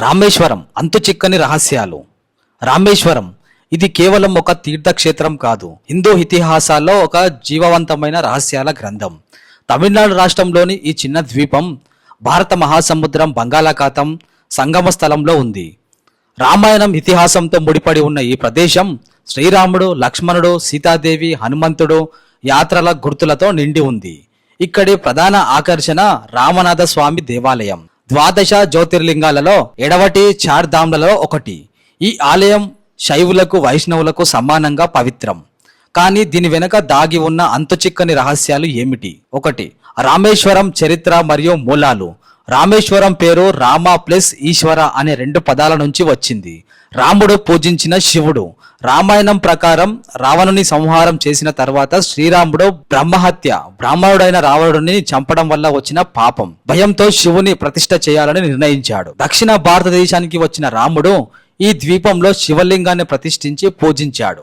రామేశ్వరం అంతు చిక్కని రహస్యాలు. రామేశ్వరం ఇది కేవలం ఒక తీర్థక్షేత్రం కాదు. హిందూ ఇతిహాసాల్లో ఒక జీవవంతమైన రహస్యాల గ్రంథం. తమిళనాడు రాష్ట్రంలోని ఈ చిన్న ద్వీపం భారత మహాసముద్రం బంగాళాఖాతం సంగమ స్థలంలో ఉంది. రామాయణం ఇతిహాసంతో ముడిపడి ఉన్న ఈ ప్రదేశం శ్రీరాముడు లక్ష్మణుడు సీతాదేవి హనుమంతుడు యాత్రల గుర్తులతో నిండి ఉంది. ఇక్కడి ప్రధాన ఆకర్షణ రామనాథ స్వామి దేవాలయం. ద్వాదశ జ్యోతిర్లింగాలలో ఎడవటి చార్ధామ్లలో ఒకటి. ఈ ఆలయం శైవులకు వైష్ణవులకు సమానంగా పవిత్రం. కానీ దీని వెనుక దాగి ఉన్న అంతుచిక్కని రహస్యాలు ఏమిటి? ఒకటి రామేశ్వరం చరిత్ర మరియు మూలాలు. రామేశ్వరం పేరు రామ ప్లస్ ఈశ్వర అనే రెండు పదాల నుంచి వచ్చింది. రాముడు పూజించిన శివుడు. రామాయణం ప్రకారం రావణుని సంహారం చేసిన తర్వాత శ్రీరాముడు బ్రహ్మహత్య బ్రాహ్మణుడైన రావణుడిని చంపడం వల్ల వచ్చిన పాపం. భయంతో శివుని ప్రతిష్ఠ చేయాలని నిర్ణయించాడు. దక్షిణ భారతదేశానికి వచ్చిన రాముడు ఈ ద్వీపంలో శివలింగాన్ని ప్రతిష్ఠించి పూజించాడు.